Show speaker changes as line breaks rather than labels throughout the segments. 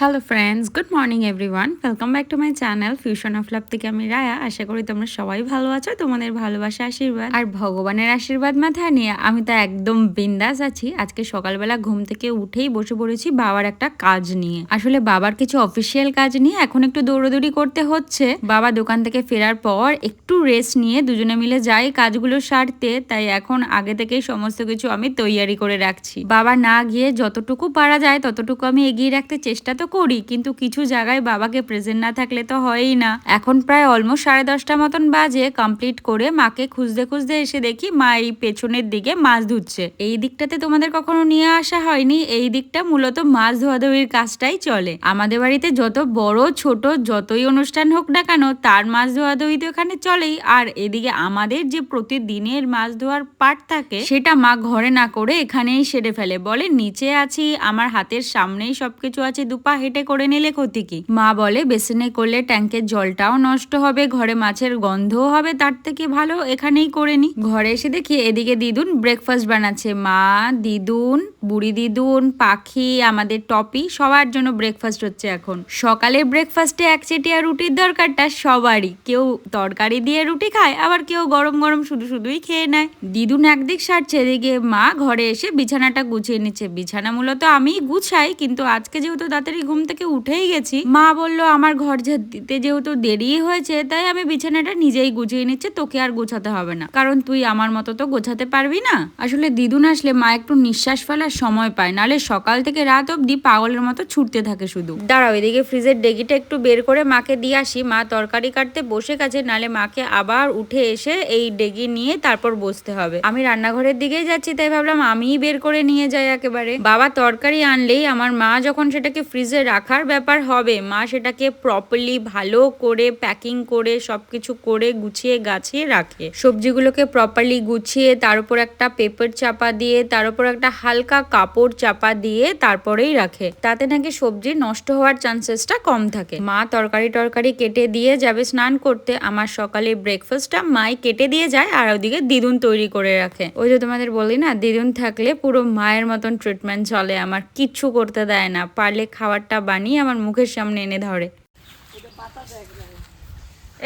Hello friends good morning everyone welcome back to my channel fusion of love থেকে আমি রায়া। আশা করি তোমরা সবাই ভালো আছো, তোমাদের ভালোবাসা, আশীর্বাদ আর ভগবানের আশীর্বাদ মাথায় নিয়ে। আমি তো একদম বিন্দাস আছি। আজকে সকালবেলা ঘুম থেকে উঠেই বসে পড়েছি বাবার একটা কাজ নিয়ে। আসলে বাবার কিছু অফিসিয়াল কাজ নিয়ে এখন একটু দৌড়দৌড়ি করতে হচ্ছে। বাবা দোকান থেকে ফেরার পর একটু রেস্ট নিয়ে দুজনে মিলে যাই কাজগুলো সারতে। তাই এখন আগে থেকেই সমস্ত কিছু আমি তৈয়ারি করে রাখছি। বাবা না গিয়ে যতটুকু পারা যায় ততটুকু আমি এগিয়ে রাখতে চেষ্টা তো করি, কিন্তু কিছু জায়গায় বাবাকে প্রেজেন্ট না থাকলে তো হয়ই না। এখন প্রায় অলমোস্ট সাড়ে দশটা মতন বাজে কমপ্লিট করে মাকে খুঁজতে খুঁজতে এসে দেখি মা এই পেছনের দিকে মাছ ধুচ্ছে এই দিকটাতে তোমাদের কখনো নিয়ে আসা হয়নি, এই দিকটা মূলত মাছ ধোয়াধুয়ির কাজটাই চলে। আমাদের বাড়িতে যত বড়, ছোট, যতই অনুষ্ঠান হোক না কেন, তার মাছ ধোয়াধুয়ি তো এখানে চলেই। আর এদিকে আমাদের যে প্রতিদিনের মাছ ধোয়ার পার্ট থাকে, সেটা মা ঘরে না করে এখানেই সেরে ফেলে। বলে, নিচে আছি, আমার হাতের সামনেই সবকিছু আছে দুপা হেঁটে করে নিলে ক্ষতি কি? মা বলে, বেসিনে করলে ট্যাঙ্কের জলটাও নষ্ট হবে, ঘরে মাছের গন্ধও হবে, তার থেকে ভালো এখানেই করে নি। ঘরে এসে দেখি এদিকে দিদুন ব্রেকফাস্ট বানাচ্ছে। মা, দিদুন, বুড়ি দিদুন, পাখি, আমাদের টপি, সবার জন্য ব্রেকফাস্ট হচ্ছে এখন। সকালে ব্রেকফাস্টে এক একচেটিয়া রুটির দরকারটা সবারই। কেউ তরকারি দিয়ে রুটি খায়, আবার কেউ গরম গরম শুধু শুধুই খেয়ে নেয়। দিদুন একদিক সারছে, এদিকে মা ঘরে এসে বিছানাটা গুছিয়ে নিচ্ছে। বিছানা মূলত আমি গুছাই, কিন্তু আজকে যেহেতু তাড়াতাড়ি ঘুম থেকে উঠেই গেছি। মা বলল, আমার ঘর ঝাড় দিতে যেহেতু দেরি হয়েছে, তাই আমি বিছানাটা নিজেই গুছিয়ে নিচ্ছে, তোকে আর গোছাতে হবে না। কারণ তুই আমার মতো তো গোছাতে পারবি না। আসলে দিদুন আসলে মা একটু নিঃশ্বাস ফেলার সময় পায় নালে সকাল থেকে রাত অবধি পাগলের মতো ছুটতে থাকে শুধু। দাঁড়াও, এদিকে ফ্রিজের ডেগিটা একটু বের করে মাকে দিয়ে আসি। মা তরকারি কাটতে বসে গেছে নালে মাকে আবার উঠে এসে এই ডেগি নিয়ে তারপর বসতে হবে। আমি রান্নাঘরের দিকেই যাচ্ছি, তাই ভাবলাম আমিই বের করে নিয়ে যাই একেবারে। বাবা তরকারি আনলেই আমার মা যখন সেটাকে ফ্রিজে রাখার ব্যাপার হবে, মা সেটাকে প্রপারলি ভালো করে প্যাকিং করে সবকিছু করে গুছিয়ে গাছিয়ে রাখে। সবজিগুলোকে প্রপারলি গুছিয়ে তার উপর একটা পেপার চাপা দিয়ে, তার উপর একটা হালকা কাপড় চাপা দিয়ে তারপরেই রাখে। তাতে নাকি সবজি নষ্ট হওয়ার চান্সেসটা কম থাকে। মা তরকারি টরকারি কেটে দিয়ে যাবে স্নান করতে। আমার সকালে ব্রেকফাস্টটা মাই কেটে দিয়ে যায় আর ওদিকে দিদুন তৈরি করে রাখে। ওই যে তোমাদের বলি না দিদুন থাকলে পুরো মায়ের মতন ট্রিটমেন্ট চলে। আমার কিচ্ছু করতে দেয় না। পারলে খাবারটা বানিয়ে আমার মুখের সামনে এনে ধরে।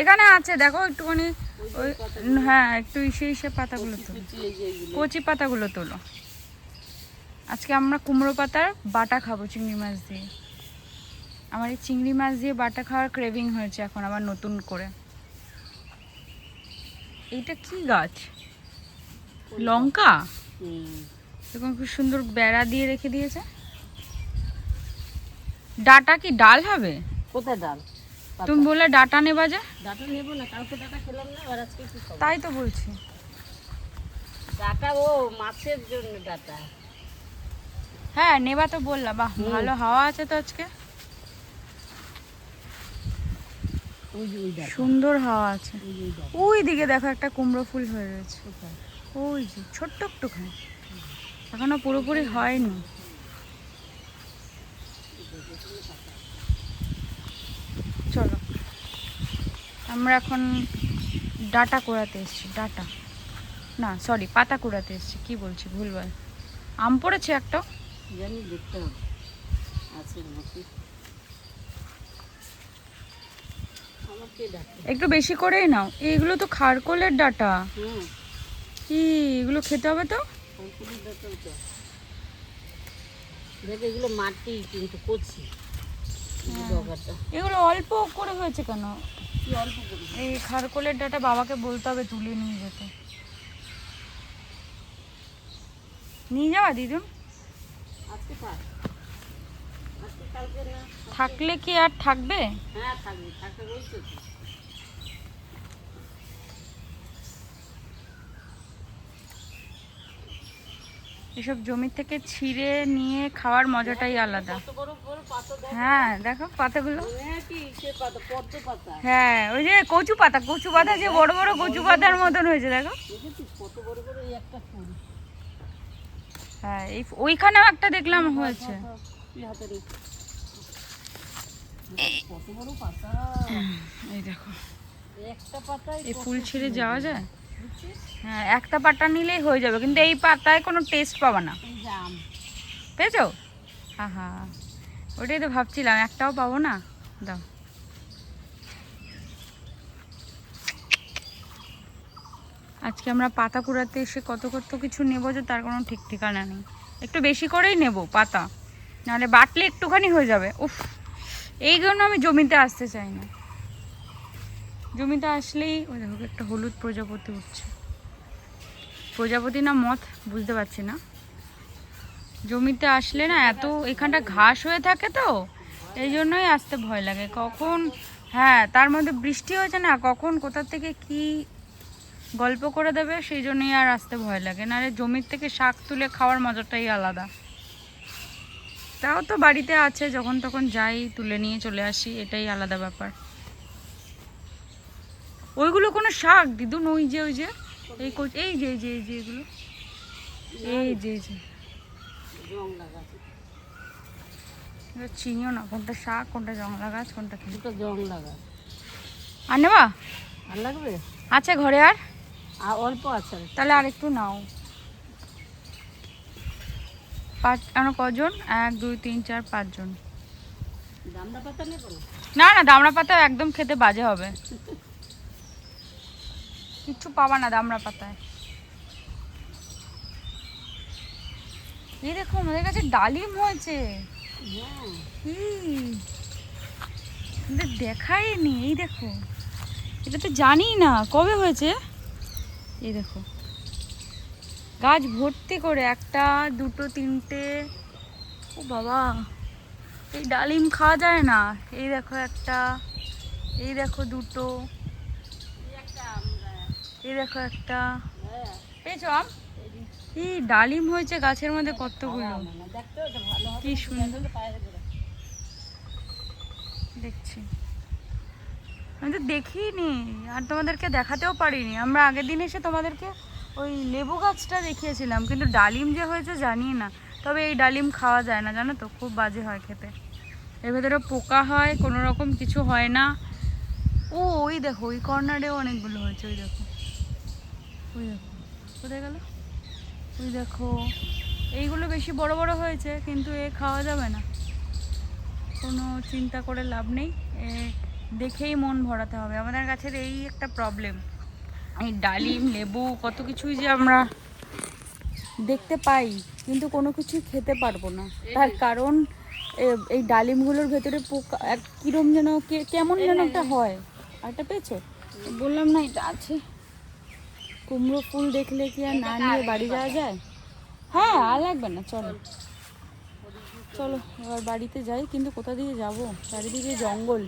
এখানে আছে দেখো একটুখানি ওই হ্যাঁ একটু ইসে ইসে পাতাগুলো তোলো। কচি পাতাগুলো তোলো। আজকে আমরা কুমড়ো পাতার বাটা খাব চিংড়ি মাছ দিয়ে। আমার এই চিংড়ি মাছ দিয়ে বাটা খাওয়ার ক্রেভিং হয়েছে এখন আবার নতুন করে। এইটা কি গাছ? লঙ্কা? এরকম খুব সুন্দর বেড়া দিয়ে রেখে দিয়েছে। ডাটা কি ডাল হবে?
কোথায় ডাল?
তুমি বললে ডাটা নেবা যে।
ডাটা নেব না কালকে ডাটা খেলাম না আর আজকে কি খাব?
তাই তো বলছি।
ডাটা ও মাছের জন্য ডাটা।
হ্যাঁ নেবা তো বললা বাহ ভালো হাওয়া আছে তো আজকে। সুন্দর হাওয়া আছে।
ওই
দিকে দেখো একটা কুমড়ো ফুল হয়ে রয়েছে। ওই যে ছোট্ট একটুখানি। এখনও পুরোপুরি হয়নি। চলো। আমরা এখন ডাটা কোড়াতে এসেছি ডাটা। না সরি পাতা কোড়াতে এসেছি কি বলছি ভুলভাল। আম পড়েছে একটা?
জানি দেখতে হবে। আছে নাকি?
একটু বেশি করেই নাও। এইগুলো তো খারকোলের ডাটা।
হুম
কি এগুলো খেতে হবে তো?
দেখ এগুলো মাটি কিন্তু ডগাটা
এগুলো অল্প করে হয়েছে কেন? এই খারকোলের ডাটা বাবাকে বলতে হবে, তুলে নিয়ে যেতে। নিয়ে যাওয়া দিদুন? থাকলে কি আর থাকবে?
হ্যাঁ থাকবে। থাকতে
এসব জমি থেকে ছিঁড়ে নিয়ে খাওয়ার মজাটাই আলাদা। হ্যাঁ দেখো পাতাগুলো।
হ্যাঁ
হ্যাঁ ওই যে কচু পাতা কচু পাতা যে বড় বড় কচু পাতার মতন হয়েছে দেখো। হ্যাঁ এই ওইখানেও একটা দেখলাম হয়েছে। এই দেখো। এই ফুল ছিঁড়ে যাওয়া যায়? হ্যাঁ একটা পাতা নিলেই হয়ে যাবে কিন্তু এই পাতায় কোনো টেস্ট পাবা না। পেয়েছ? হ্যাঁ হ্যাঁ ওটাই তো ভাবছিলাম একটাও পাবো না? দাও। আজকে আমরা পাতা কুড়াতে এসে কত কত কিছু নেব যে তার কোনো ঠিক ঠিকানা নেই। একটু বেশি করেই নেব পাতা নাহলে বাটলে একটুখানি হয়ে যাবে। উফ এই জন্য আমি জমিতে আসতে চাই না। জমিতে আসলেই, ওই দেখো, একটা হলুদ প্রজাপতি উঠছে। প্রজাপতি না মথ, বুঝতে পারছি না। জমিতে আসলে না এত, এখানটা ঘাস হয়ে থাকে তো, এই জন্যই আসতে ভয় লাগে। কখন হ্যাঁ তার মধ্যে বৃষ্টি হয়েছে না, কখন কোথা থেকে কি গল্প করে দেবে, সেই জন্যই আর আসতে ভয় লাগে। না নাহলে জমির থেকে শাক তুলে খাওয়ার মজাটাই আলাদা। তাও তো বাড়িতে আছে, যখন তখন যাই, তুলে নিয়ে চলে আসি, এটাই আলাদা ব্যাপার। ওইগুলো কোনো শাক দিদুন ওই যে ওই যে এই এই যে এই যে এই যে এগুলো। এই যে এই যে। চিনিও না কোনটা শাক কোনটা জংলা গাছ কোনটা
দুটো জং লাগা
আর নেবা?
আর লাগবে?
আছে ঘরে আর?
আর অল্প আছে।
তাহলে আর একটু নাও। পাঁচ আমরা কজন? এক দুই তিন চার পাঁচজন।
না
না দামড়া পাতা একদম খেতে বাজে হবে। কিচ্ছু পাবা না দামড়া পাতায়। এই দেখো আমাদের কাছে ডালিম হয়েছে।
হ্যাঁ
আমাদের দেখায়নি এই দেখো। এটা তো জানি না, কবে হয়েছে? এই দেখো। গাছ ভর্তি করে একটা, দুটো, তিনটে। ও বাবা, এই ডালিম খাওয়া যায় না। এই দেখো একটা, এই দেখো দুটো। এই দেখো একটা। পেয়েছ আম? এই ডালিম হয়েছে গাছের মধ্যে কতগুলো? কি সুন্দর। দেখছি। আমি তো দেখিনি, আর তোমাদেরকে দেখাতেও পারিনি। আমরা আগের দিন এসে তোমাদেরকে ওই লেবু গাছটা দেখিয়েছিলাম, কিন্তু ডালিম যে হয়েছে জানি না। তবে এই ডালিম খাওয়া যায় না, জানো তো? খুব বাজে হয় খেতে। এর ভেতরে পোকা হয়, কোনো রকম কিছু হয় না। ও, ওই দেখো, ওই কর্নারেও অনেকগুলো হয়েছে, ওই দেখো। ওই দেখো কোথায় গেল? ওই দেখো এইগুলো বেশি বড় বড় হয়েছে কিন্তু এ খাওয়া যাবে না। কোনো চিন্তা করে লাভ নেই এ, দেখেই মন ভরাতে হবে। আমাদের গাছের এই একটা প্রবলেম এই ডালিম লেবু কত কিছুই যে আমরা দেখতে পাই কিন্তু কোনো কিছু খেতে পারব না। তার কারণ এই ডালিমগুলোর ভেতরে পোকা এক কিরম যেন কে- কেমন যেন একটা হয়। আরটা পেয়েছ? বললাম না এটা আছে। কুমড়ো ফুল দেখলে কি আর না নিয়ে বাড়ি যাওয়া যায়? হ্যাঁ আর লাগবে না, চলো। চলো, এবার বাড়িতে যাই, কিন্তু কোথা দিয়ে যাব? চারিদিকে জঙ্গল।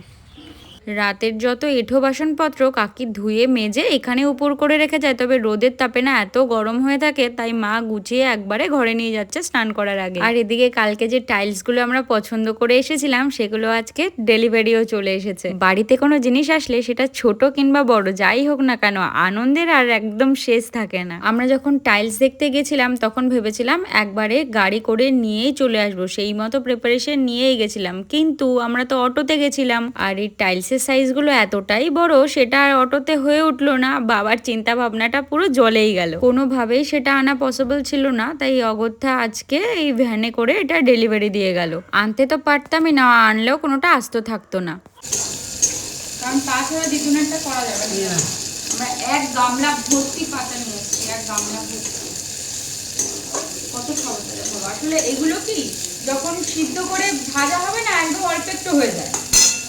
রাতের যত এঁঠো বাসনপত্র কাকি ধুয়ে, মেজে এখানে উপর করে রেখে যায়, তবে রোদের তাপে না এত গরম হয়ে থাকে, তাই মা গুছিয়ে একবারে ঘরে নিয়ে যাচ্ছে স্নান করার আগে। আর এদিকে কালকে যে টাইলসগুলো আমরা পছন্দ করে এসেছিলাম, সেগুলো আজকে ডেলিভারিও চলে এসেছে। বাড়িতে কোনো জিনিস আসলে সেটা ছোট কিংবা বড়, যাই হোক না কেন, আনন্দের আর একদম শেষ থাকে না। আমরা যখন টাইলস দেখতে গেছিলাম, তখন ভেবেছিলাম একবারে গাড়ি করে নিয়েই চলে আসব, সেই মতো প্রিপারেশন নিয়েই গেছিলাম। কিন্তু আমরা তো অটোতে গেছিলাম, আর এই টাইলসের সাইজগুলো এতটাই বড়, সেটা আর অটোতে হয়ে উঠল না। বাবার চিন্তা ভাবনাটা পুরো জলেই গেল। কোনোভাবেই সেটা আনা পসিবল ছিল না, তাই অগত্যা আজকে এই ভ্যানে করে এটা ডেলিভারি দিয়ে গেল। আনতে তো পারতামই না, আনলেও কোনোটা আস্ত থাকতো না। কত খাব আসলে এগুলো কি, যখন সিদ্ধ করে ভাজা হবে না, একদম অল্প একটু হয়ে যায়।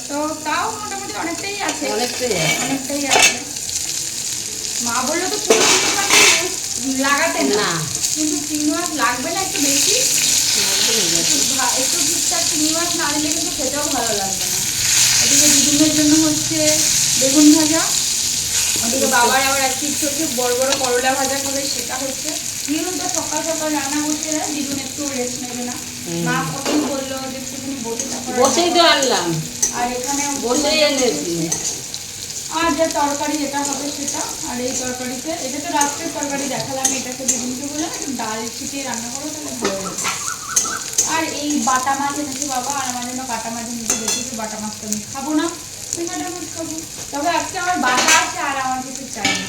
তো তাও মোটামুটি অনেকটাই আছে।
অনেকটাই আছে।
অনেকটাই আছে। মা বলল তো চিংড়ি লাগাতে না। কিন্তু চিংড়ি মাছ লাগবে না একটু বেশি। একটু ঠিকঠাক চিংড়ি মাছ না দিলে কিন্তু খেতেও ভালো লাগবে না। এদিকে দিদুনের জন্য হচ্ছে বেগুন ভাজা। ওদিকে বাবার আবার এক পিস হচ্ছে বড় বড় করলা ভাজা করে সেটা হচ্ছে। দিদুন তো সকাল সকাল রান্না করতে দিদুন একটু রেস্ট নেবে না। মা যে একটুখানি বসে
বসেই তো আনলাম।
আর এখানে
বসেই এনেছি।
আর যে তরকারি যেটা হবে সেটা। আর এই তরকারিতে এটা তো রাত্রের তরকারি দেখালাম এটাকে দিদিনকে বললাম একটু ডাল ছিটিয়ে রান্না করো তাহলে ভালো হবে। আর এই বাটা মাছ এনেছি বাবা আর আমার জন্য কাটা মাছ এনেছি দেখেছি বাটা মাছটা আমি খাব না। আমি কাটা মাছ খাব। তবে আজকে আমার বাটা আছে আর আমার কিছু চাই না।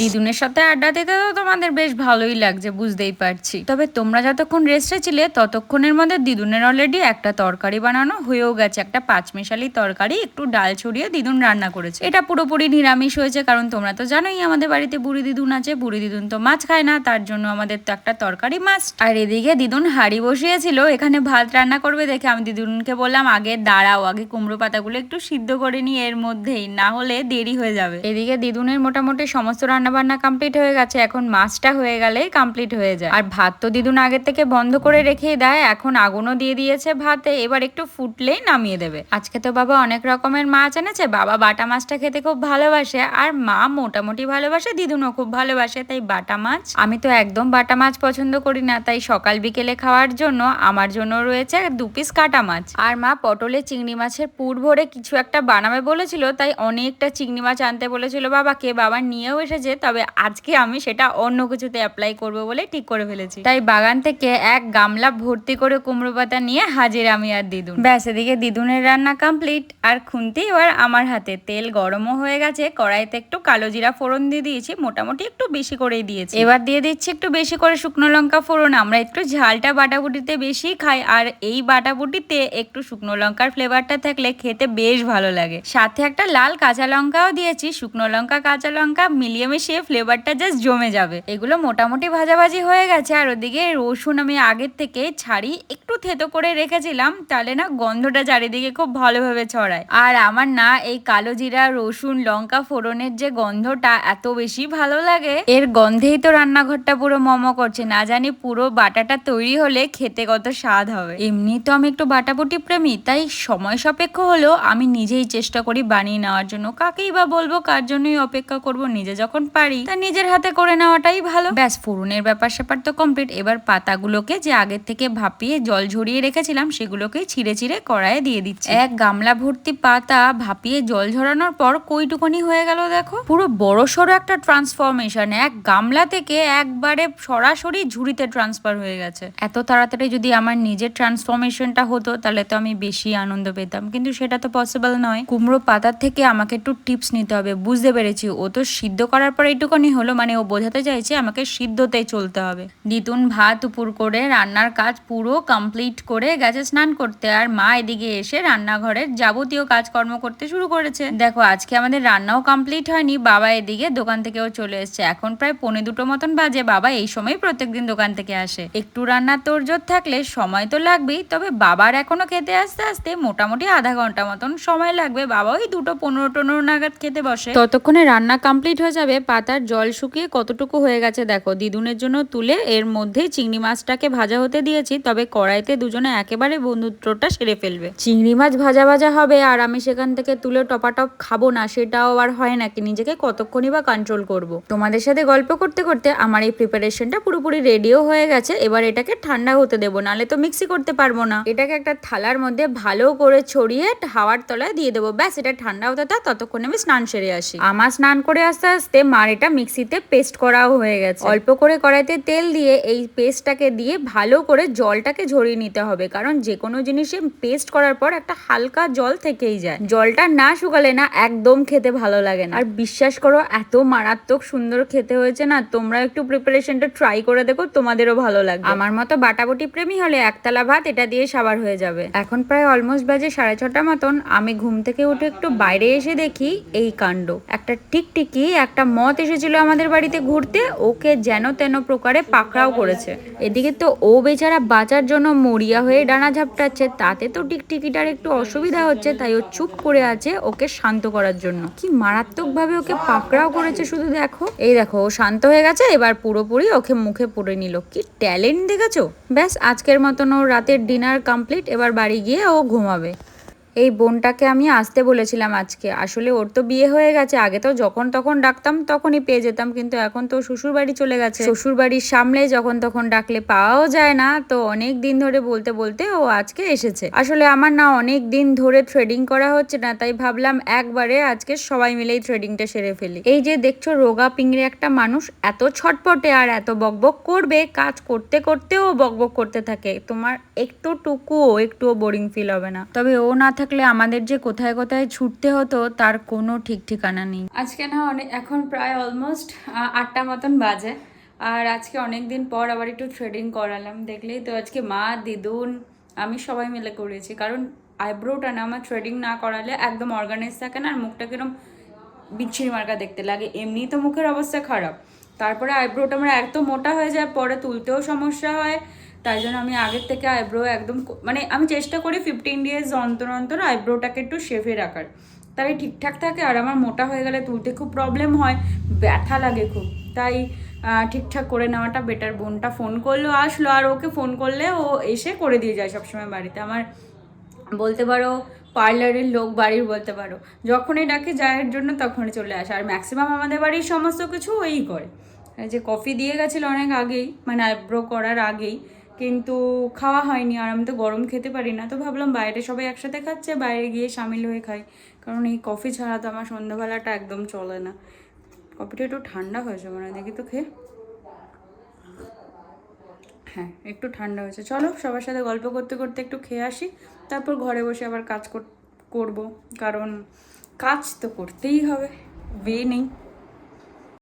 দিদুনের সাথে আড্ডা দিতে তো তোমাদের বেশ ভালোই লাগছে, বুঝতেই পারছি। তবে তোমরা যতক্ষণ রেস্টে ছিলে, ততক্ষণের মধ্যে দিদুনের অলরেডি একটা তরকারি বানানো হয়েও গেছে, একটা পাঁচমিশালি তরকারি, একটু ডাল ছড়িয়ে দিদুন রান্না করেছে। এটা পুরোপুরি নিরামিষ হয়েছে, কারণ তোমরা তো জানোই আমাদের বাড়িতে বুড়ি দিদুন আছে, বুড়ি দিদুন তো মাছ খায় না, তার জন্য আমাদের তো একটা তরকারি মাছ আর এদিকে দিদুন হাড়ি বসিয়েছিল, এখানে ভাত রান্না করবে দেখে আমি দিদুনকে বললাম, আগে দাঁড়াও, আগে কুমড়ো পাতাগুলো একটু সিদ্ধ করে নি এর মধ্যেই, না হলে দেরি হয়ে যাবে। এদিকে দিদুনের মোটামুটি সমস্ত রান্না বান্না কমপ্লিট হয়ে গেছে, এখন মাছটা হয়ে গেলেই কমপ্লিট হয়ে যায়। আর ভাত তো দিদুন আগের থেকে বন্ধ করে রেখেই দেয়, এখন আগুনও দিয়ে দিয়েছে ভাতে, এবার একটু ফুটলেই নামিয়ে দেবে। আজকে তো বাবা অনেক রকমের মাছ এনেছে, বাবা বাটা মাছটা খেতে খুব ভালোবাসে, আর মা মোটামুটি ভালোবাসে দিদুনও খুব ভালোবাসে, তাই বাটা মাছ। আমি তো একদম বাটা মাছ পছন্দ করি না, তাই সকাল বিকেলে খাওয়ার জন্য আমার জন্য রয়েছে দু পিস কাটা মাছ। আর মা পটলে চিংড়ি মাছের পুর ভরে কিছু একটা বানাবে বলেছিল, তাই অনেকটা চিংড়ি মাছ আনতে বলেছিল বাবাকে বাবা নিয়েও এসেছে, তবে আজকে আমি সেটা অন্য কিছুতে অ্যাপ্লাই করব বলে ঠিক করে ফেলেছি। তাই বাগান থেকে এক গামলা ভর্তি করে কুমড়ো পাতা নিয়ে হাজির আমি আর দিদুন। ব্যাস, এদিকে দিদুনের রান্না কমপ্লিট আর খুন্তি এবার আমার হাতে। তেল গরমও হয়ে গেছে, কড়াইতে একটু কালো জিরা ফোড়ন দিয়ে দিয়েছি, মোটামুটি একটু বেশি করেই দিয়েছি। এবার দিয়ে দিচ্ছি একটু বেশি করে শুকনো লঙ্কা ফোড়ন, আমরা একটু ঝালটা বাটাবুটিতে বেশি খাই, আর এই বাটাবুটিতে একটু শুকনো লঙ্কার ফ্লেভারটা থাকলে খেতে বেশ ভালো লাগে। সাথে একটা লাল কাঁচা লঙ্কাও দিয়েছি, শুকনো লঙ্কা, কাঁচা লঙ্কা, মিলিয়ে মিশিয়ে ফ্লেভারটা জাস্ট জমে যাবে। এগুলো মোটামুটি ভাজাভাজি হয়ে গেছে, আর ওদিকে রসুন আমি আগের থেকে ছাড়ি, একটু থেতো করে রেখেছিলাম, তাহলে না গন্ধটা চারিদিকে খুব ভালোভাবে ছড়ায়। আর আমার না এই কালো জিরা, রসুন, লঙ্কা ফোড়নের যে গন্ধটা এত বেশি ভালো লাগে, এর গন্ধেই তো রান্নাঘরটা পুরো মম করছে, না জানি পুরো বাটাটা তৈরি হলে খেতে কত স্বাদ হবে। এমনি তো আমি একটু বাটাবুটি প্রেমী, তাই সময় সাপেক্ষ হলেও আমি নিজেই চেষ্টা করি বানিয়ে নেওয়ার জন্য। কাকেই বা বলব কার জন্যই অপেক্ষা করব নিজে যখন পারি, তা নিজের হাতে করে নেওয়াটাই ভালো। ব্যাস, ফোড়নের ব্যাপার স্যাপার তো কমপ্লিট এবার পাতাগুলোকে যে আগের থেকে ভাপিয়ে জল ঝরিয়ে রেখেছিলাম, সেগুলোকে ছিঁড়ে ছিঁড়ে কড়াইয়ে দিয়ে দিচ্ছি। এক গামলা ভর্তি পাতা ভাপিয়ে জল ঝরানোর পর কইটুকুনি হয়ে গেল, দেখো। পুরো বড় সড়ো একটা ট্রান্সফরমেশন এক গামলা থেকে একবারে সরাসরি ঝুড়িতে ট্রান্সফার হয়ে গেছে। এত তাড়াতাড়ি যদি আমার নিজের ট্রান্সফরমেশনটা হতো, তাহলে তো আমি বেশি আনন্দ পেতাম। কিন্তু সেটা তো পসিবল নয়। কুমড়ো পাতার থেকে আমাকে একটু টিপস নিতে হবে, বুঝতে পেরেছি। ও তো সিদ্ধ করার পর এইটুকুনি হলো মানে ও বোঝাতে চাইছে আমাকে সিদ্ধতেই চলতে হবে। দিতুন ভাত উপর করে রান্নার কাজ পুরো কমপ্লিট করে গেছে স্নান করতে। আর মা এদিকে এসে রান্নাঘরের যাবতীয় কাজকর্ম করতে শুরু করেছে। দেখো, আজকে আমাদের রান্নাও কমপ্লিট হয়নি, বাবা এদিকে দোকান থেকেও চলে এসছে। এখন প্রায় পৌনে দুটো মতন বাজে, বাবা এই সময় প্রত্যেকদিন দোকান থেকে আসে। একটু রান্নার তোড়জোড় থাকলে সময় তো লাগবেই, তবে বাবার এখনও খেতে আসতে আসতে মোটামুটি আধা ঘণ্টা মতন সময় লাগবে। বাবা ওই দুটো পনেরো টনেরো নাগাদ খেতে বসে। ততক্ষণে রান্না কমপ্লিট হয়ে যাবে, পাতার জল শুকিয়ে কতটুকু হয়ে গেছে দেখো। দিদুনের জন্য তুলে এর মধ্যেই চিংড়ি মাছটাকে ভাজা হতে দিয়েছি, তবে কড়াইতে দুজনে একেবারে বন্ধুত্বটা সেরে ফেলবে। চিংড়ি মাছ ভাজা ভাজা হবে আর আমি সেখান থেকে তুলে টপাটপ খাব না, সেটাও আর হয় নাকি? নিজেকে কতক্ষণই বা কন্ট্রোল করব। তোমাদের সাথে গল্প করতে করতে আমার এই প্রিপারেশনটা পুরোপুরি রেডিও হয়ে গেছে, এবার এটাকে ঠান্ডা হতে দেবো, নালে তো মিক্সি করতে পারব না। এটাকে একটা থালার মধ্যে ভালো করে ছড়িয়ে হাওয়ার তলায় দিয়ে দেবো, ব্যাস, এটা ঠান্ডা হতে ততক্ষণে আমি স্নান সেরে আসি। আমার স্নান করে আস্তে আস্তে মার এটা মিক্সিতে পেস্ট করাও হয়ে গেছে। অল্প করে কড়াইতে তেল দিয়ে এই পেস্টটাকে দিয়ে ভালো করে জলটাকে ঝরিয়ে নিতে হবে। কারণ যে কোনো জিনিসে পেস্ট করার পর একটা হালকা জল থেকেই যায়। জলটা না শুকালে না একদম খেতে ভালো লাগে না। আর বিশ্বাস করো, এত মারাত্মক সুন্দর খেতে হয়েছে না, তোমরা একটু প্রিপারেশনটা ট্রাই করে দেখো, তোমাদেরও ভালো লাগবে। আমার মতো বাটাবটি প্রেমী হলে একতলা ভাত এটা দিয়ে সাবার হয়ে যাবে। এখন প্রায় অলমোস্ট বাজে সাড়ে ছটা মতন। আমি ঘুম থেকে উঠে একটু বাইরে এসে দেখি এই কাণ্ড। একটা টিকটিকি একটা মত এসেছিল আমাদের বাড়িতে ঘুরতে, ওকে যেন তেন প্রকারে পাকড়াও করেছে। এদিকে তো ও বেচারা বাঁচার জন্য মরিয়া হয়ে ডানা ঝাপটাচ্ছে, তাতে তো টিকটিকিটার একটু অসুবিধা হচ্ছে, তাই ও চুপ করে আছে ওকে শান্ত করার জন্য। কি মারাত্মক ভাবে ওকে পাকড়াও করেছে শুধু দেখো। এই দেখো, ও শান্ত হয়ে গেছে, এবার পুরোপুরি ওকে মুখে পুরে নিল। কি ট্যালেন্ট দেখেছ? ব্যাস, আজকের মতন ও রাতের ডিনার কমপ্লিট, এবার বাড়ি গিয়ে ও ঘুমাবে। এই বোনটাকে আমি আসতে বলেছিলাম আজকে। আসলে ওর তো বিয়ে হয়ে গেছে, আগে তো যখন তখন ডাকতাম তখনই পেয়ে যেতাম, কিন্তু এখন তো শ্বশুর বাড়ি চলে গেছে। শ্বশুর বাড়ির সামনে যখন তখন ডাকলে পাওয়াও যায় না, তো অনেক দিন ধরে বলতে বলতে ও আজকে এসেছে। আসলে আমার না অনেক দিন ধরে ট্রেডিং করা হচ্ছে না, তাই ভাবলাম একবারে আজকে সবাই মিলেই ট্রেডিংটা সেরে ফেলি। এই যে দেখছ রোগা পিংড়ে একটা মানুষ, এত ছটপটে আর এত বকবক করবে, কাজ করতে করতেও বকবক করতে থাকে। তোমার একটু টুকুও একটুও বোরিং ফিল হবে না। তবে ও না থাকলে আমাদের যে কোথায় কোথায় ছুটতে হতো, তার কোনো ঠিক ঠিকানা নেই। আজকে না অনেক এখন প্রায় অলমোস্ট আটটা মতন বাজে। আর আজকে অনেক দিন পর আবার একটু থ্রেডিং করালাম, দেখলেই তো আজকে মা, দিদুন, আমি সবাই মিলে করেছি। কারণ আইব্রোটা না, আমার থ্রেডিং না করালে একদম অর্গানাইজ থাকে না, আর মুখটা কিরম বিচ্ছিরি মার্কা দেখতে লাগে। এমনি তো মুখের অবস্থা খারাপ। তারপরে আইব্রোটা আমার এত মোটা হয়ে যায়, পরে তুলতেও সমস্যা হয়। তাই জন্য আমি আগের থেকে আইব্রো একদম মানে আমি চেষ্টা করি ফিফটিন ডেজ অন্তর অন্তর আইব্রোটাকে একটু শেফে রাখার। তাই ঠিকঠাক থাকে আর আমার মোটা হয়ে গেলে তুলতে খুব প্রবলেম হয়, ব্যথা লাগে খুব। তাই ঠিকঠাক করে নেওয়াটা বেটার বোনটা ফোন করল, আসলো আর ওকে ফোন করলে ও এসে করে দিয়ে যায় সবসময় বাড়িতে। আমার বলতে পারো পার্লারের লোক, বাড়ির বলতে পারো, যখনই ডাকে যায়ের জন্য তখনই চলে আসে। আর ম্যাক্সিমাম আমাদের বাড়ির সমস্ত কিছু ওই করে। যে কফি দিয়ে গেছিল অনেক আগেই মানে আইব্রো করার আগেই। কিন্তু খাওয়া হয়নি আর আমি তো গরম খেতে পারি না। তো ভাবলাম বাইরে সবাই একসাথে খাচ্ছে, বাইরে গিয়ে সামিল হয়ে খাই। কারণ এই কফি ছাড়া তো আমার সন্ধ্যাবেলাটা একদম চলে না। কফিটা একটু ঠান্ডা হয়েছে মানে দেখি তো খেয়ে। হ্যাঁ একটু ঠান্ডা হয়েছে। চলো সবার সাথে গল্প করতে করতে একটু খেয়ে আসি। তারপর ঘরে বসে আবার কাজ কর- করব। কারণ কাজ তো করতেই হবে, বে নেই।